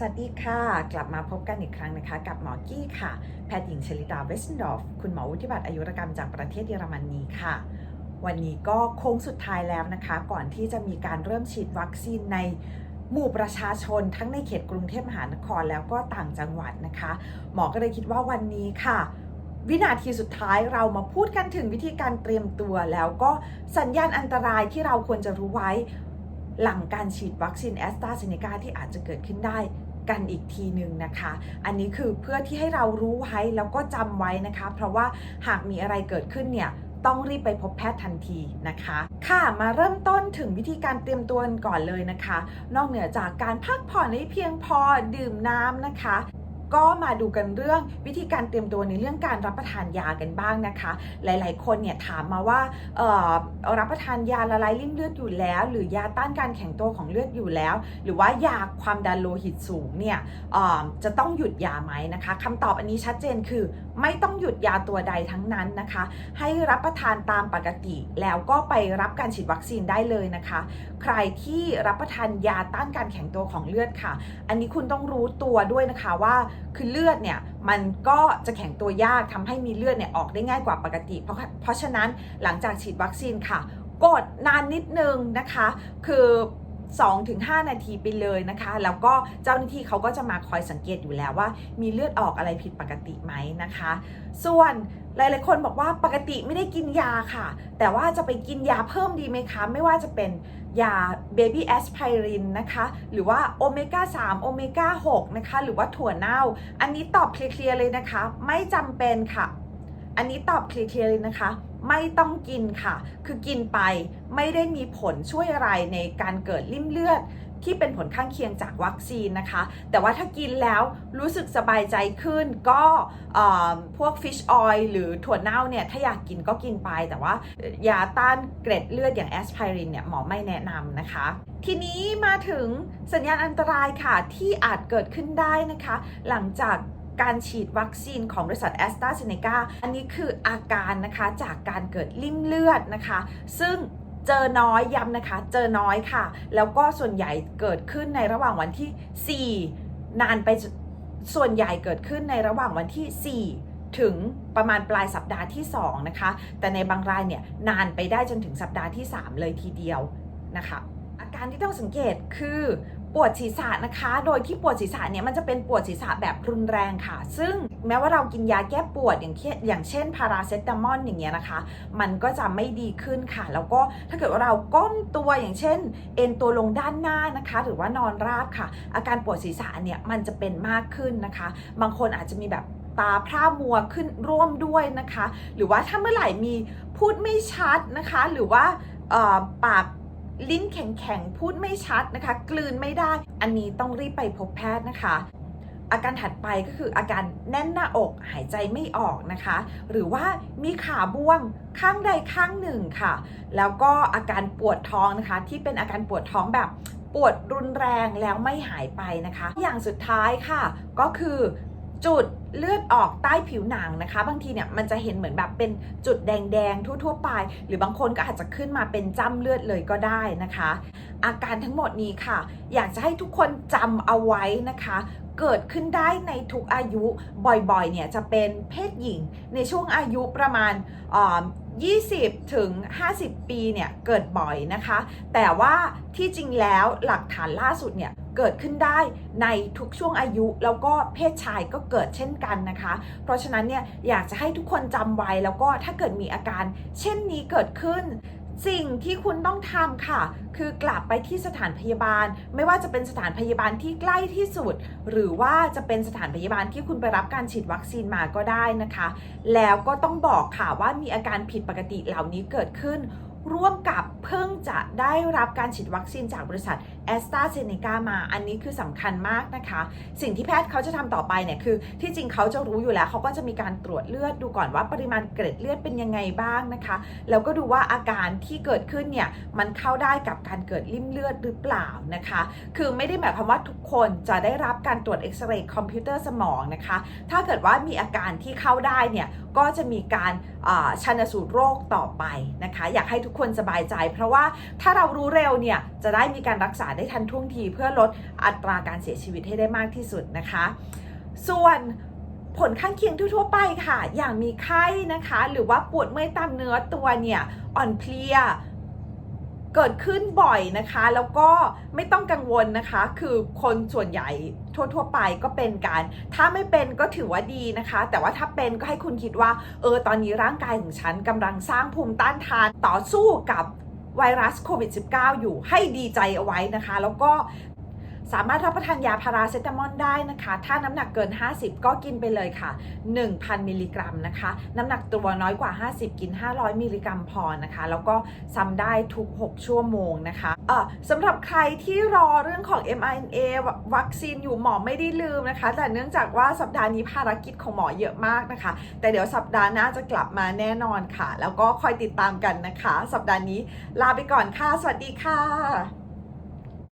สวัสดีค่ะ กลับมาพบกันอีกครั้งนะคะ กับหมอกี้ค่ะ แพทย์หญิงชลิตาเวสเนดอฟคุณหมอวุฒิบัตรอายุรกรรมจากประเทศเยอรมนีค่ะ วันนี้ก็โค้งสุดท้ายแล้วนะคะ ก่อนที่จะมีการเริ่มฉีดวัคซีนในหมู่ประชาชนทั้งในเขตกรุงเทพมหานครแล้วก็ต่างจังหวัดนะคะ หมอก็เลยคิดว่าวันนี้ค่ะวินาทีสุดท้ายเรามาพูดกันถึงวิธีการเตรียมตัว แล้วก็สัญญาณอันตรายที่เราควรจะรู้ไว้ หลังการฉีดวัคซีนแอสตราเซเนกาที่อาจจะเกิดขึ้นได้ กันอีกทีหนึ่งนะคะ อันนี้คือเพื่อที่ให้เรารู้ไว้แล้วก็จำไว้นะคะ เพราะว่าหากมีอะไรเกิดขึ้นเนี่ยต้องรีบไปพบแพทย์ทันทีนะคะ ค่ะมาเริ่มต้นถึงวิธีการเตรียมตัวก่อนเลยนะคะ นอกเหนือจากการพักผ่อนให้เพียงพอดื่มน้ำนะคะ ก็มาดูกันเรื่องวิธีการเตรียมตัวในเรื่องการรับประทานยากันบ้างนะคะ หลายๆ คนเนี่ยถามมาว่ารับประทานยาละลายริ่มเลือดอยู่แล้ว หรือยาต้านการแข็งตัวของเลือดอยู่แล้ว หรือว่ายาความดันโลหิตสูงเนี่ยจะต้องหยุดยาไหมนะคะคำตอบอันนี้ชัดเจนคือไม่ต้องหยุดยาตัวใดทั้งนั้นนะคะ ให้รับประทานตามปกติแล้วก็ไปรับการฉีดวัคซีนได้เลยนะคะ ใครที่รับประทานยาต้านการแข็งตัวของเลือดค่ะ อันนี้คุณต้องรู้ตัวด้วยนะคะว่าคือเลือดเนี่ยมันก็จะแข็งตัวยากทำให้มีเลือดเนี่ยออกได้ง่ายกว่าปกติ เพราะเพราะฉะนั้นหลังจากฉีดวัคซีนค่ะ กดนานนิดนึงนะคะ คือ 2-5 นาทีไปเลยนะคะ แล้วก็เจ้าหน้าที่เขาก็จะมาคอยสังเกตอยู่แล้วว่า มีเลือดออกอะไรผิดปกติไหมนะคะ ส่วนหลาย ๆ คนบอกว่าปกติไม่ได้กินยาค่ะ แต่ว่าจะไปกินยาเพิ่มดีไหมคะ ไม่ว่าจะเป็นยาเบบี้แอสไพรินนะคะ หรือว่าโอเมก้า3โอเมก้า6นะคะ หรือว่าถั่วเน่า อันนี้ตอบเคลียร์ ๆ เลยนะคะ ไม่จำเป็นค่ะ อันนี้ตอบเคลียร์ๆเลยนะคะ ไม่ต้องกินค่ะ คือกินไปไม่ได้มีผลช่วยอะไรในการเกิดริ่มเลือดที่เป็นผลข้างเคียงจากวัคซีนนะคะ แต่ว่าถ้ากินแล้วรู้สึกสบายใจขึ้นก็พวกฟิชออยล์หรือถั่วเน่าเนี่ย ถ้าอยากกินก็กินไป แต่ว่ายาต้านเกร็ดเลือดอย่างแอสไพรินเนี่ย หมอไม่แนะนำนะคะ ทีนี้มาถึงสัญญาณอันตรายค่ะ ที่อาจเกิดขึ้นได้นะคะ หลังจาก การฉีดวัคซีนของบริษัทแอสตราเซเนกาอันนี้คืออาการนะคะจากการเกิดริ่มเลือดนะคะ ซึ่งเจอน้อยย้ำนะคะ เจอน้อยค่ะ แล้วก็ส่วนใหญ่เกิดขึ้นในระหว่างวันที่ 4 นานไปส่วนใหญ่เกิดขึ้นในระหว่างวันที่ 4ถึงประมาณปลายสัปดาห์ที่ 2 นะคะ แต่ในบางรายเนี่ยนานไปได้จนถึงสัปดาห์ที่ 3 เลยทีเดียวนะคะ อาการที่ต้องสังเกตคือ วดศีรษะนะคะ โดยที่ปวดศีรษะเนี่ยมันจะเป็นปวดศีรษะแบบรุนแรงค่ะ ซึ่งแม้ว่าเรากินยาแก้ปวดอย่างเช่นอย่างเช่นพาราเซตามอลอย่างเงี้ยนะคะ มันก็จะไม่ดีขึ้นค่ะ แล้วก็ถ้าเกิดว่าเราก้มตัวอย่างเช่น เอ็นตัวลงด้านหน้านะคะ หรือว่านอนราบค่ะ อาการปวดศีรษะเนี่ยมันจะเป็นมากขึ้นนะคะ บางคนอาจจะมีแบบตาพร่ามัวขึ้นร่วมด้วยนะคะ หรือว่าถ้าเมื่อไหร่มีพูดไม่ชัดนะคะ หรือว่าเออปาก ลิ้นแข็งๆ พูดไม่ชัดนะคะ กลืนไม่ได้ อันนี้ต้องรีบไปพบแพทย์นะคะ อาการถัดไปก็คืออาการแน่นหน้าอกหายใจไม่ออกนะคะ หรือว่ามีขาบวมข้างใดข้างหนึ่งค่ะ แล้วก็อาการปวดท้องนะคะ ที่เป็นอาการปวดท้องแบบปวดรุนแรงแล้วไม่หายไปนะคะ อย่างสุดท้ายค่ะ ก็คือ จุดเลือดออกใต้ผิวหนังนะคะ บางทีเนี่ยมันจะเห็นเหมือนแบบเป็นจุดแดงๆทั่วๆไป หรือบางคนก็อาจจะขึ้นมาเป็นจ้ำเลือดเลยก็ได้นะคะ อาการทั้งหมดนี้ค่ะ อยากจะให้ทุกคนจำเอาไว้นะคะ เกิดขึ้นได้ในทุกอายุบ่อยๆ เนี่ยจะเป็นเพศหญิงในช่วงอายุประมาณ20 ถึง 50 ปีเนี่ยเกิดบ่อยนะคะ แต่ว่าที่จริงแล้วหลักฐานล่าสุดเนี่ย เกิดขึ้นได้ในทุกช่วงอายุ แล้วก็เพศชายก็เกิดเช่นกันนะคะ เพราะฉะนั้นเนี่ยอยากจะให้ทุกคนจำไว้แล้วก็ถ้าเกิดมีอาการ เช่นนี้เกิดขึ้นสิ่งที่คุณต้องทำค่ะ คือกลับไปที่สถานพยาบาล ไม่ว่าจะเป็นสถานพยาบาลที่ใกล้ที่สุด หรือว่าจะเป็นสถานพยาบาลที่คุณไปรับการฉีดวัคซีนมาก็ได้นะคะ แล้วก็ต้องบอกค่ะว่ามีอาการผิดปกติเหล่านี้เกิดขึ้น ร่วมกับเพิ่งจะได้รับการฉีดวัคซีนจากบริษัทแอสตราเซเนกามา อันนี้คือสำคัญมากนะคะ สิ่งที่แพทย์เขาจะทำต่อไปเนี่ยคือ ที่จริงเขาจะรู้อยู่แล้ว เขาก็จะมีการตรวจเลือดดูก่อนว่าปริมาณเกร็ดเลือดเป็นยังไงบ้างนะคะ แล้วก็ดูว่าอาการที่เกิดขึ้นเนี่ยมันเข้าได้กับการเกิดริ่มเลือดหรือเปล่านะคะ คือไม่ได้หมายความว่าทุกคนจะได้รับการตรวจเอ็กซเรย์คอมพิวเตอร์สมองนะคะ ถ้าเกิดว่ามีอาการที่เข้าได้เนี่ยก็จะมีการชันสูตรโรคต่อไปนะคะ อยากให้ทุกคนสบายใจ เพราะว่าถ้าเรารู้เร็วเนี่ยจะได้มีการรักษาได้ทันท่วงทีเพื่อลดอัตราการเสียชีวิตให้ได้มากที่สุดนะคะ ส่วนผลข้างเคียงทั่วๆไปค่ะ อย่างมีไข้นะคะ หรือว่าปวดเมื่อยตามเนื้อตัวเนี่ยอ่อนเพลีย เกิดขึ้นบ่อยนะคะ แล้วก็ไม่ต้องกังวลนะคะ คือคนส่วนใหญ่ทั่วๆไปก็เป็นกัน ถ้าไม่เป็นก็ถือว่าดีนะคะ แต่ว่าถ้าเป็นก็ให้คุณคิดว่า เออ ตอนนี้ร่างกายของฉันกำลังสร้างภูมิต้านทานต่อสู้กับไวรัสโควิด -19 อยู่ให้ดีใจเอาไว้นะคะ แล้วก็ สามารถรับประทานยาพาราเซตามอลได้นะคะ ถ้าน้ำหนักเกิน 50 ก็กินไปเลยค่ะ 1,000 มิลลิกรัมนะคะ น้ำหนักตัวน้อยกว่า 50 กิน 500 มิลลิกรัมพอนะคะ แล้วก็ซ้ำได้ทุก 6 ชั่วโมงนะคะเออสำหรับใครที่รอเรื่องของ mRNA วัคซีนอยู่หมอไม่ได้ลืมนะคะ แต่เนื่องจากว่าสัปดาห์นี้ภารกิจของหมอเยอะมากนะคะ แต่เดี๋ยวสัปดาห์หน้าจะกลับมาแน่นอนค่ะ แล้วก็คอยติดตามกันนะคะ สัปดาห์นี้ลาไปก่อนค่ะ สวัสดีค่ะ